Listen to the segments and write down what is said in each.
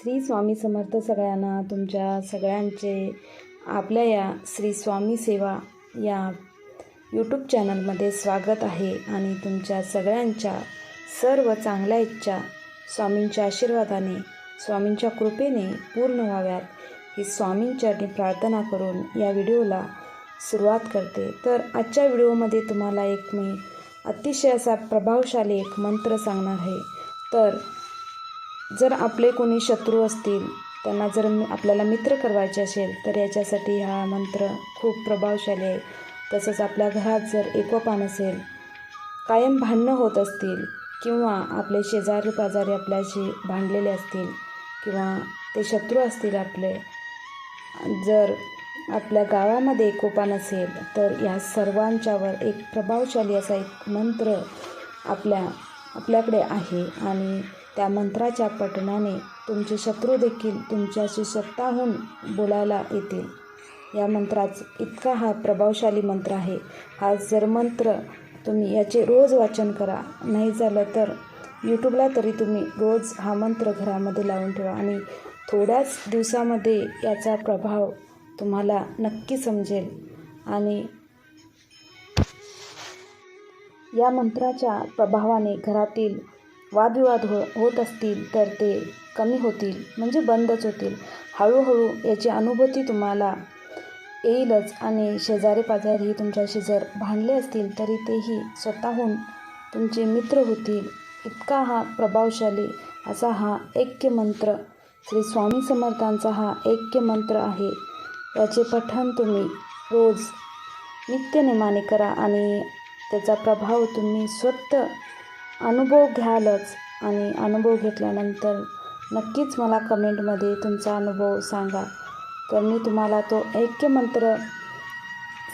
श्री स्वामी समर्थ सगळ्यांना तुमच्या सगळ्यांचे आपल्या या श्री स्वामी सेवा या यूट्यूब चॅनलमध्ये स्वागत आहे आणि तुमच्या सगळ्यांच्या सर्व चांगल्या इच्छा स्वामींच्या आशीर्वादाने स्वामींच्या कृपेने पूर्ण व्हाव्यात. ही स्वामींच्यानी प्रार्थना करून या व्हिडिओला सुरुवात करते. तर आजच्या व्हिडिओमध्ये तुम्हाला एक मी अतिशय असा प्रभावशाली एक मंत्र सांगणार आहे. तर जर आपले कोणी शत्रू असतील त्यांना जर आपल्याला मित्र करवायचे असेल तर याच्यासाठी हा मंत्र खूप प्रभावशाली आहे. तसंच आपल्या घरात जर एकोपान असेल कायम भांडणं होत असतील किंवा आपले शेजारी पाजारी आपल्याशी भांडलेले असतील किंवा ते शत्रू असतील आपले जर आपल्या गावामध्ये एकोपा नसेल तर या सर्वांच्यावर एक प्रभावशाली असा एक मंत्र आपल्या आपल्याकडे आहे. आणि त्या मंत्राच्या पठणाने तुमचे शत्रू देखील तुमच्याशी स्वतःहून बोलायला येतील. या मंत्राच इतका हा प्रभावशाली मंत्र आहे. हा जर मंत्र तुम्ही याचे रोज वाचन करा नाही झालं तर यूट्यूबला तरी तुम्ही रोज हा मंत्र घरामध्ये लावून ठेवा आणि थोड्याच दिवसामध्ये याचा प्रभाव तुम्हाला नक्की समजेल. आणि या मंत्राच्या प्रभावाने घरातील वादविवाद हो होत असतील तर ते कमी होतील म्हणजे बंदच होतील. हळूहळू याची अनुभूती तुम्हाला येईलच आणि शेजारी पाजारी तुमच्याशी जर भांडले असतील तरी तेही स्वतःहून तुमचे मित्र होतील. इतका हा प्रभावशाली असा हा ऐक्य मंत्र श्री स्वामी समर्थांचा हा ऐक्य मंत्र आहे. याचे पठण तुम्ही रोज नित्यनेमाने करा आणि त्याचा प्रभाव तुम्ही स्वतः अनुभव घ्यालच आणि अनुभव घेतल्यानंतर नक्कीच मला कमेंटमध्ये तुमचा अनुभव सांगा. तर मी तुम्हाला तो ऐक्य मंत्र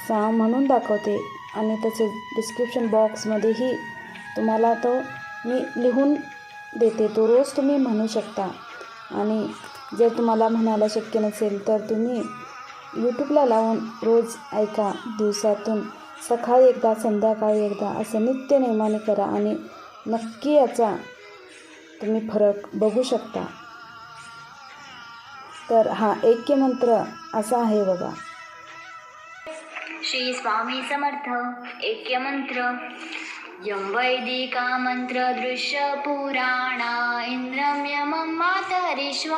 सा म्हणून दाखवते आणि तसेच डिस्क्रिप्शन बॉक्समध्येही तुम्हाला तो मी लिहून देते. तो रोज तुम्ही म्हणू शकता. आणि जर तुम्हाला म्हणायला शक्य नसेल तर तुम्ही यूट्यूबला लावून रोज ऐका. दिवसातून सकाळी एकदा संध्याकाळी एकदा असं नित्य नियमाने करा आणि नक्की याचा तुम्ही फरक बघू शकता. तर हा ऐक्य मंत्र असा आहे बघा. श्री स्वामी समर्थ ऐक्य मंत्र. यं वैदिका मंत्र दृश्य पुराणा इंद्रं यमं मातरिश्वानमाहु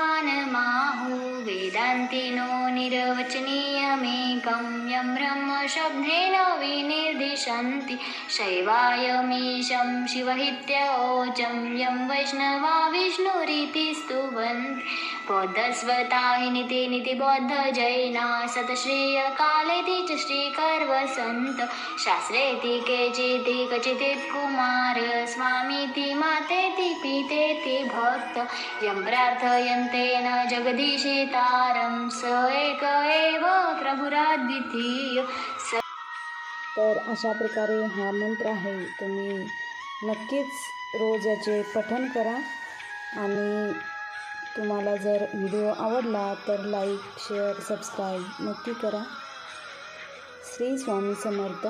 वेदान्तिनो निरवचनीयमेकं यं ब्रह्मशब्देन विनिर्दिशन्ति शैवायमीशं शिवहित्यओचं यं वैष्णवा विष्णुरीति स्तुवन्ति बौद्धस्वताहिनि ते निति बौद्ध जैना सतश्रीयकालेति च श्रीकर्वसन्त शास्त्रेति केचिति क्वचिदित् कुमार। स्वामीति मातेति पितेति भक्त। यं प्रार्थयन्तेन जगदीशितारं स एक एव प्रभुराद्वितीय। स तर अशा प्रकारे हा मंत्र आहे. तुम्ही नक्कीच रोज याचे पठन करा आणि तुम्हाला जर व्हिडिओ आवडला तर लाईक शेअर सबस्क्राईब नक्की करा. श्री स्वामी समर्थ.